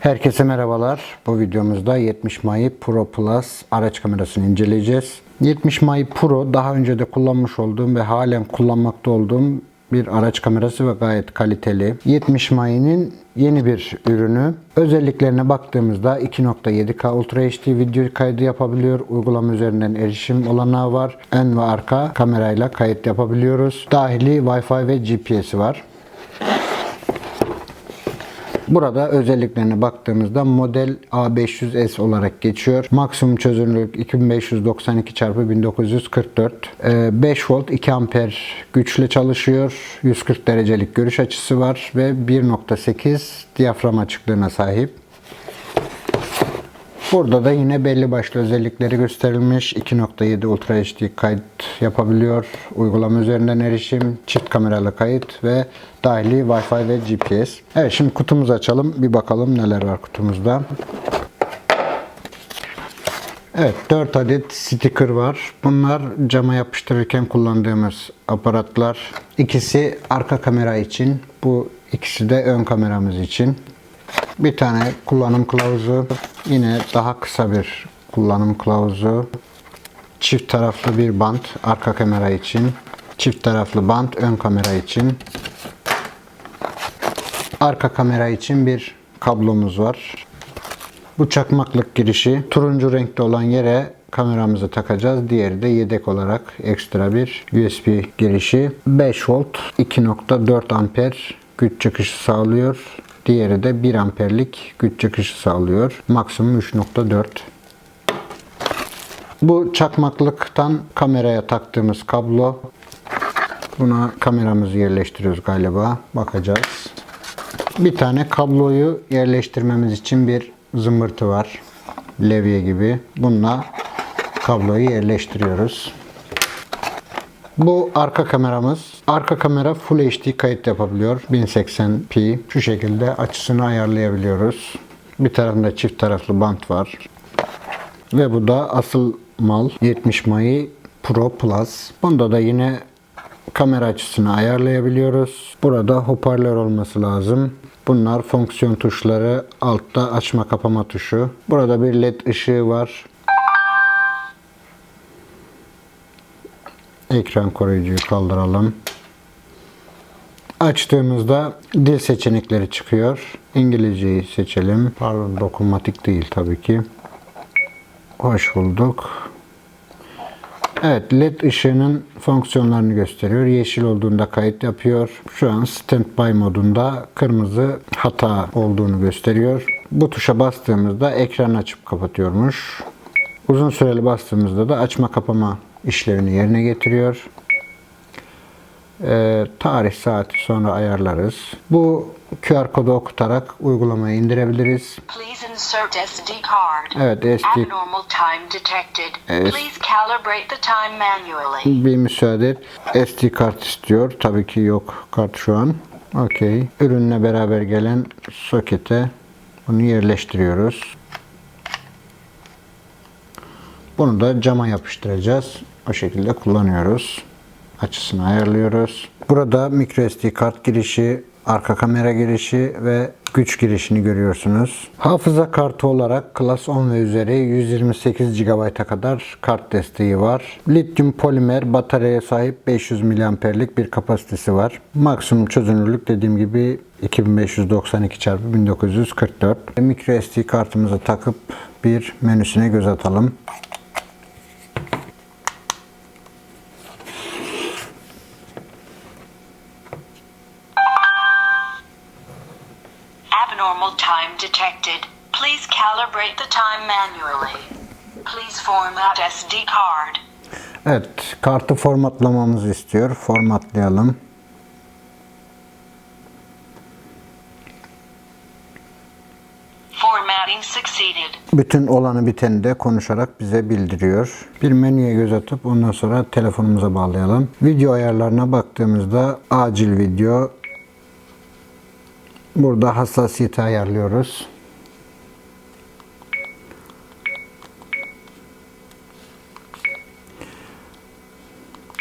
Herkese merhabalar. Bu videomuzda 70 Mai Pro Plus araç kamerasını inceleyeceğiz. 70 Mai Pro daha önce de kullanmış olduğum ve halen kullanmakta olduğum bir araç kamerası ve gayet kaliteli. 70 Mai'nin yeni bir ürünü. Özelliklerine baktığımızda 2.7K Ultra HD video kaydı yapabiliyor. Uygulama üzerinden erişim olanağı var. Ön ve arka kamerayla kayıt yapabiliyoruz. Dahili Wi-Fi ve GPS'i var. Burada özelliklerine baktığımızda model A500S olarak geçiyor. Maksimum çözünürlük 2592 x 1944. Ee, 5 volt 2 amper güçle çalışıyor. 140 derecelik görüş açısı var ve 1.8 diyafram açıklığına sahip. Burada da yine belli başlı özellikleri gösterilmiş. 2.7 Ultra HD kayıt yapabiliyor. Uygulama üzerinden erişim, çift kameralı kayıt ve dahili Wi-Fi ve GPS. Evet şimdi kutumuzu açalım. Bir bakalım neler var kutumuzda. Evet 4 adet sticker var. Bunlar cama yapıştırırken kullandığımız aparatlar. İkisi arka kamera için. Bu ikisi de ön kameramız için. Bir tane kullanım kılavuzu. Yine daha kısa bir kullanım kılavuzu. Çift taraflı bir bant arka kamera için. Çift taraflı bant ön kamera için. Arka kamera için bir kablomuz var. Bu çakmaklık girişi turuncu renkte olan yere kameramızı takacağız. Diğeri de yedek olarak ekstra bir USB girişi. 5 volt 2.4 amper güç çıkışı sağlıyor. Diğeri de 1 amperlik güç çıkışı sağlıyor. Maksimum 3.4. Bu çakmaklıktan kameraya taktığımız kablo. Buna kameramızı yerleştiriyoruz galiba. Bakacağız. Bir tane kabloyu yerleştirmemiz için bir zımbırtı var. Levye gibi. Bununla kabloyu yerleştiriyoruz. Bu arka kameramız. Arka kamera Full HD kayıt yapabiliyor. 1080p. Şu şekilde açısını ayarlayabiliyoruz. Bir tarafında çift taraflı bant var. Ve bu da asıl mal 70 Mai Pro Plus. Bunda da yine kamera açısını ayarlayabiliyoruz. Burada hoparlör olması lazım. Bunlar fonksiyon tuşları. Altta açma kapama tuşu. Burada bir led ışığı var. Ekran koruyucuyu kaldıralım. Açtığımızda dil seçenekleri çıkıyor. İngilizceyi seçelim. Pardon dokunmatik değil tabii ki. Hoş bulduk. Evet led ışığının fonksiyonlarını gösteriyor. Yeşil olduğunda kayıt yapıyor. Şu an standby modunda kırmızı hata olduğunu gösteriyor. Bu tuşa bastığımızda ekran açıp kapatıyormuş. Uzun süreli bastığımızda da açma kapama işlevini yerine getiriyor. Ee, tarih saati sonra ayarlarız. Bu QR kodu okutarak uygulamayı indirebiliriz. Evet SD Abnormal time detected. Please calibrate the time manually. bir müsaade. SD kart istiyor. Tabii ki yok kart şu an. Okey. Ürünle beraber gelen sokete bunu yerleştiriyoruz. Bunu da cama yapıştıracağız. O şekilde kullanıyoruz. Açısını ayarlıyoruz. Burada micro SD kart girişi, arka kamera girişi ve güç girişini görüyorsunuz. Hafıza kartı olarak Class 10 ve üzeri 128 GB'a kadar kart desteği var. Lityum polimer bataryaya sahip 500 mAh'lik bir kapasitesi var. Maksimum çözünürlük dediğim gibi 2592 x 1944. Micro SD kartımızı takıp bir menüsüne göz atalım. Time detected. Please calibrate the time manually. Please format SD card. Evet, kartı formatlamamızı istiyor. Formatlayalım. Formatting succeeded. Bütün olanı biteni de konuşarak bize bildiriyor. Bir menüye göz atıp ondan sonra telefonumuza bağlayalım. Video ayarlarına baktığımızda acil video. Burada hassasiyeti ayarlıyoruz.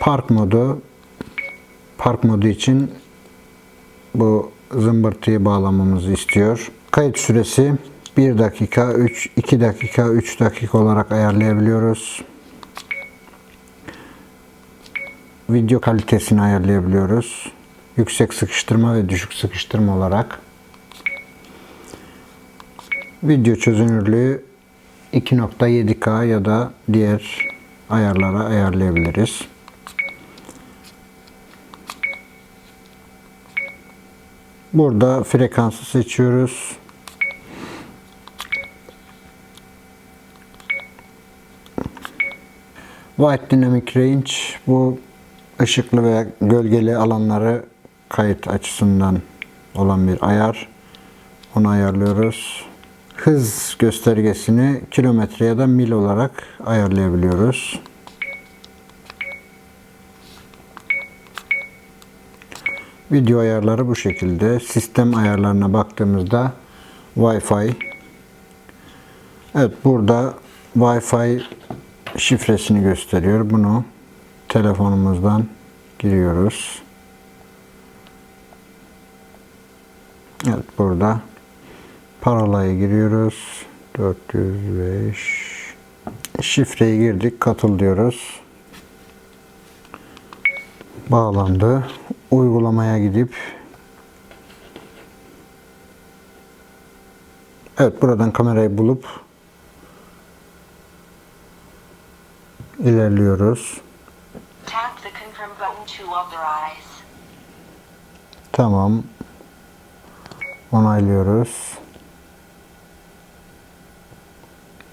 Park modu. Park modu için bu zımbırtıyı bağlamamızı istiyor. Kayıt süresi 1 dakika, 3, 2 dakika, 3 dakika olarak ayarlayabiliyoruz. Video kalitesini ayarlayabiliyoruz. Yüksek sıkıştırma ve düşük sıkıştırma olarak. Video çözünürlüğü 2.7K ya da diğer ayarlara ayarlayabiliriz. Burada frekansı seçiyoruz. Wide Dynamic Range bu ışıklı veya gölgeli alanları kayıt açısından olan bir ayar. Onu ayarlıyoruz. Hız göstergesini kilometre ya da mil olarak ayarlayabiliyoruz. Video ayarları bu şekilde. Sistem ayarlarına baktığımızda Wi-Fi. Evet burada Wi-Fi şifresini gösteriyor. Bunu telefonumuzdan giriyoruz. Evet burada parolayı giriyoruz. 405 şifreyi girdik. Katıl diyoruz. Bağlandı. Uygulamaya gidip Evet buradan kamerayı bulup ilerliyoruz. Tamam. Onaylıyoruz.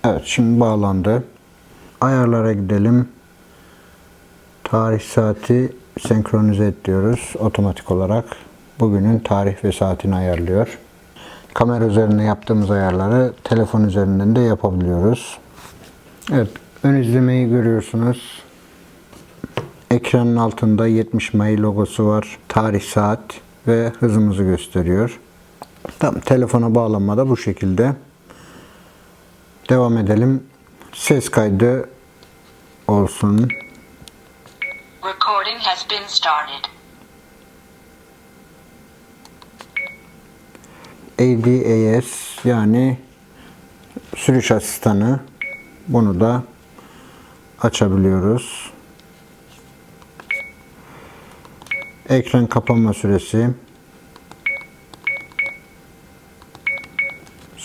Evet şimdi bağlandı. Ayarlara gidelim. Tarih saati senkronize et diyoruz otomatik olarak. Bugünün tarih ve saatini ayarlıyor. Kamera üzerinde yaptığımız ayarları telefon üzerinden de yapabiliyoruz. Evet ön izlemeyi görüyorsunuz. Ekranın altında 70 May logosu var. Tarih, saat ve hızımızı gösteriyor. Tam telefona bağlanma da bu şekilde. Devam edelim. Ses kaydı olsun. Recording has been started. ADAS yani sürüş asistanı. Bunu da açabiliyoruz. Ekran kapanma süresi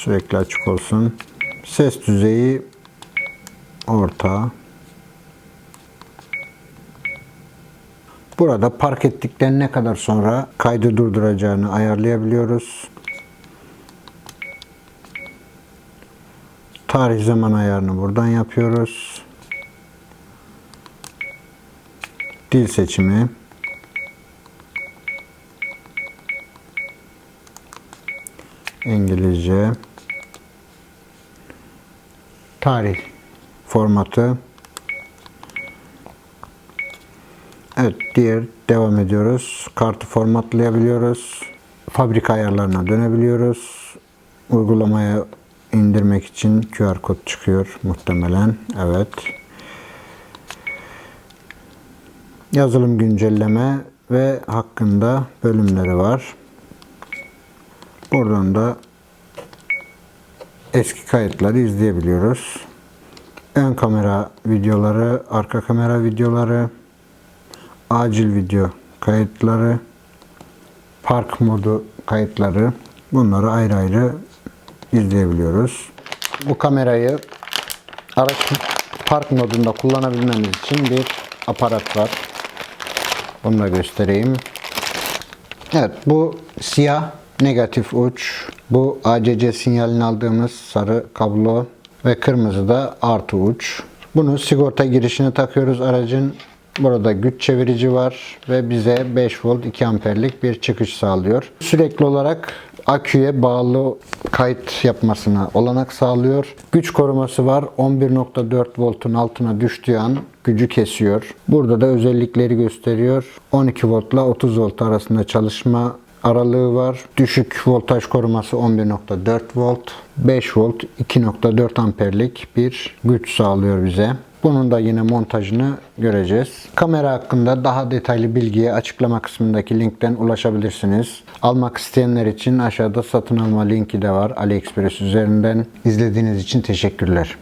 sürekli açık olsun. Ses düzeyi orta. Burada park ettikten ne kadar sonra kaydı durduracağını ayarlayabiliyoruz. Tarih zaman ayarını buradan yapıyoruz. Dil seçimi. İngilizce. Tarih formatı. Evet, diğer devam ediyoruz. Kartı formatlayabiliyoruz. Fabrika ayarlarına dönebiliyoruz. Uygulamaya indirmek için QR kod çıkıyor muhtemelen. Evet. Yazılım güncelleme ve hakkında bölümleri var. Buradan da eski kayıtları izleyebiliyoruz. Ön kamera videoları, arka kamera videoları, acil video kayıtları, park modu kayıtları bunları ayrı ayrı izleyebiliyoruz. Bu kamerayı araç park modunda kullanabilmemiz için bir aparat var. Bunu da göstereyim. Evet bu siyah negatif uç. Bu ACC sinyalini aldığımız sarı kablo ve kırmızı da artı uç. Bunu sigorta girişine takıyoruz aracın. Burada güç çevirici var ve bize 5 volt 2 amperlik bir çıkış sağlıyor. Sürekli olarak aküye bağlı kayıt yapmasına olanak sağlıyor. Güç koruması var. 11.4 voltun altına düştüğü an gücü kesiyor. Burada da özellikleri gösteriyor. 12 voltla 30 volt arasında çalışma aralığı var. Düşük voltaj koruması 11.4 volt. 5 volt 2.4 amperlik bir güç sağlıyor bize. Bunun da yine montajını göreceğiz. Kamera hakkında daha detaylı bilgiye açıklama kısmındaki linkten ulaşabilirsiniz. Almak isteyenler için aşağıda satın alma linki de var AliExpress üzerinden. İzlediğiniz için teşekkürler.